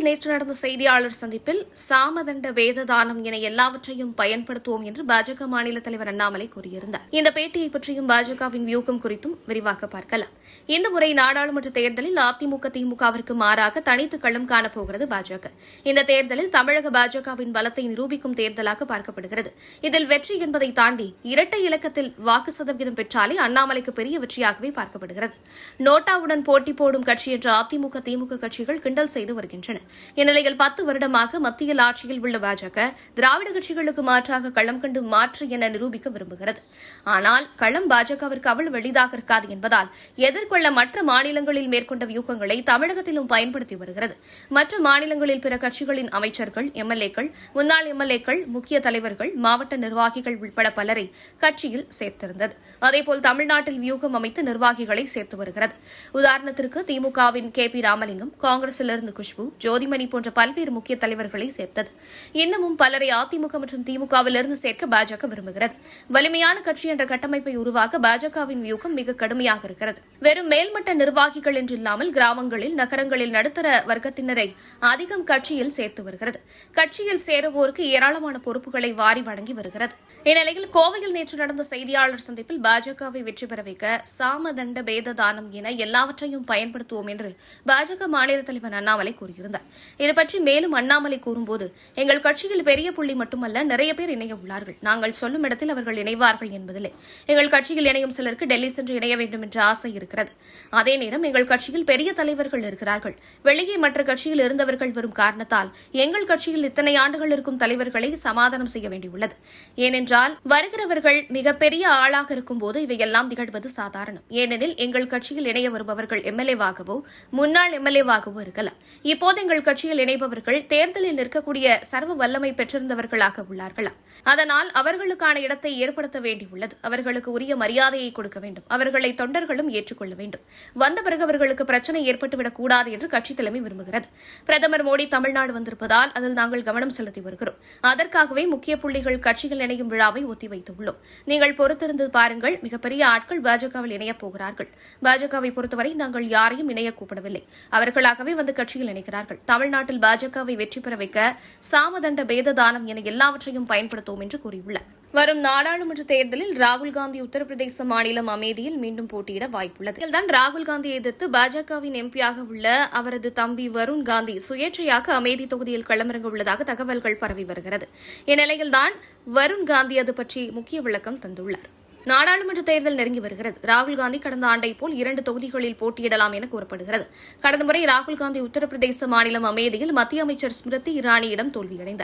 சென்னையில் நேற்று நடந்த செய்தியாளர் சந்திப்பில் சாமதண்ட வேததானம் என எல்லாவற்றையும் பயன்படுத்துவோம் என்று பாஜக மாநில தலைவர் அண்ணாமலை கூறியிருந்தார். இந்த பேட்டியை பற்றியும் பாஜகவின் வியூகம் குறித்தும் விரிவாக பார்க்கலாம். இந்த முறை நாடாளுமன்ற தேர்தலில் அதிமுக திமுகவிற்கு மாறாக தனித்து களம் காணப்போகிறது பாஜக. இந்த தேர்தலில் தமிழக பாஜகவின் பலத்தை நிரூபிக்கும் தேர்தலாக பார்க்கப்படுகிறது. இதில் வெற்றி என்பதை தாண்டி இரட்டை இலக்கத்தில் வாக்கு சதவீதம் பெற்றாலே அண்ணாமலைக்கு பெரிய வெற்றியாகவே பார்க்கப்படுகிறது. நோட்டாவுடன் போட்டி போடும் கட்சி என்ற அதிமுக திமுக கட்சிகள் கிண்டல் செய்து வருகின்றன. இந்நிலையில் பத்து வருடமாக மத்தியில் ஆட்சியில் உள்ள பாஜக திராவிட கட்சிகளுக்கு மாற்றாக களம் கண்டு மாற்று என நிரூபிக்க விரும்புகிறது. ஆனால் களம் பாஜகவிற்கு அவ்வளவு எளிதாக இருக்காது என்பதால் எதிர்கொள்ள மற்ற மாநிலங்களில் மேற்கொண்ட வியூகங்களை தமிழகத்திலும் பயன்படுத்தி வருகிறது. மற்ற மாநிலங்களில் பிற கட்சிகளின் அமைச்சர்கள் எம்எல்ஏக்கள் முன்னாள் எம்எல்ஏக்கள் முக்கிய தலைவர்கள் மாவட்ட நிர்வாகிகள் உட்பட பலரை கட்சியில் சேர்த்திருந்தது. அதேபோல் தமிழ்நாட்டில் வியூகம் அமைத்து நிர்வாகிகளை சேர்த்து வருகிறது. உதாரணத்திற்கு திமுகவின் கே பி ராமலிங்கம் காங்கிரசிலிருந்து குஷ்பு ஜோதி ஜோதிமணி போன்ற பல்வேறு முக்கிய தலைவர்களை சேர்த்தது. இன்னமும் பலரை அதிமுக மற்றும் திமுகவிலிருந்து சேர்க்க பாஜக விரும்புகிறது. வலிமையான கட்சி என்ற கட்டமைப்பை உருவாக்க பாஜகவின் வியூகம் மிக கடுமையாக இருக்கிறது. வெறும் மேல்மட்ட நிர்வாகிகள் என்றில்லாமல் கிராமங்களில் நகரங்களில் நடுத்தர வர்க்கத்தினரை அதிகம் கட்சியில் சேர்த்து வருகிறது. கட்சியில் சேருவோருக்கு ஏராளமான பொறுப்புகளை வாரி வழங்கி வருகிறது. இந்நிலையில் கோவையில் நேற்று நடந்த செய்தியாளர் சந்திப்பில் பாஜகவை வெற்றி பெற வைக்க சாமதண்ட பேததானம் என எல்லாவற்றையும் பயன்படுத்துவோம் என்று பாஜக மாநில தலைவர் அண்ணாமலை கூறியிருந்தார். இது பற்றி மேலும் அண்ணாமலை கூறும்போது எங்கள் கட்சியில் பெரிய புள்ளி மட்டுமல்ல நிறைய பேர் இணைய உள்ளார்கள். நாங்கள் சொல்லும் இடத்தில் அவர்கள் இணைவார்கள் என்பதில்லை. எங்கள் கட்சியில் இணையும் சிலருக்கு டெல்லி சென்று இணைய வேண்டும் என்ற ஆசை இருக்கிறது. அதே நேரம் எங்கள் கட்சியில் பெரிய தலைவர்கள் இருக்கிறார்கள். வெளியே மற்ற கட்சியில் இருந்தவர்கள் வரும் காரணத்தால் எங்கள் கட்சியில் இத்தனை ஆண்டுகள் இருக்கும் தலைவர்களை சமாதானம் செய்ய வேண்டியுள்ளது. ஏனென்றால் வருகிறவர்கள் மிகப்பெரிய ஆளாக இருக்கும்போது இவையெல்லாம் நிகழ்வது சாதாரணம். ஏனெனில் எங்கள் கட்சியில் இணைய வருபவர்கள் எம்எல்ஏவாகவோ முன்னாள் எம்எல்ஏவாகவோ இருக்கலாம். இப்போது எங்கள் கட்சியில் இணைபவர்கள் தேர்தலில் நிற்கக்கூடிய சர்வ வல்லமை பெற்றிருந்தவர்களாக உள்ளார்களாம் அதனால் அவர்களுக்கான இடத்தை ஏற்படுத்த வேண்டியுள்ளது. அவர்களுக்கு உரிய மரியாதையை கொடுக்க வேண்டும். அவர்களை தொண்டர்களும் ஏற்றுக்கொள்ள வேண்டும். வந்த பிறகு அவர்களுக்கு பிரச்சனை ஏற்பட்டுவிடக் கூடாது என்று கட்சி தலைமை விரும்புகிறது. பிரதமர் மோடி தமிழ்நாடு வந்திருப்பதால் அதில் நாங்கள் கவனம் செலுத்தி வருகிறோம். அதற்காகவே முக்கிய புள்ளிகள் கட்சிகள் இணையும் விழாவை ஒத்திவைத்துள்ளோம் நீங்கள் பொறுத்திருந்து பாருங்கள். மிகப்பெரிய ஆட்கள் பாஜகவில் இணையப் போகிறார்கள். பாஜகவை பொறுத்தவரை நாங்கள் யாரையும் இணைய கூப்பிடவில்லை. அவர்களாகவே வந்து கட்சியில் இணைக்கிறார்கள் தமிழ்நாட்டில் பாஜகவை வெற்றி பெற வைக்க சாமதண்ட பேததானம் என எல்லாவற்றையும் பயன்படுத்துவோம் என்று கூறியுள்ளார். வரும் நாடாளுமன்ற தேர்தலில் ராகுல் காந்தி உத்தரப்பிரதேச மாநிலம் அமேதியில் மீண்டும் போட்டியிட வாய்ப்புள்ளது. இதில்தான் ராகுல் காந்தியை எதிர்த்து பாஜகவின் எம்பியாக உள்ள அவரது தம்பி வருண் காந்தி சுயேட்சையாக அமேதி தொகுதியில் களமிறங்க உள்ளதாக தகவல்கள் பரவி வருகிறது. இந்நிலையில்தான் வருண் காந்தி அது பற்றி முக்கிய விளக்கம் தந்துள்ளார். நாடாளுமன்ற தேர்தல் நெருங்கி வருகிறது. ராகுல் காந்தி கடந்த ஆண்டை போல் இரண்டு தொகுதிகளில் போட்டியிடலாம் என கூறப்படுகிறது. கடந்த முறை ராகுல் காந்தி உத்தரப்பிரதேச மாநிலம் அமேதியில் மத்திய அமைச்சர் ஸ்மிருதி இரானியிடம் தோல்வியடைந்தார்.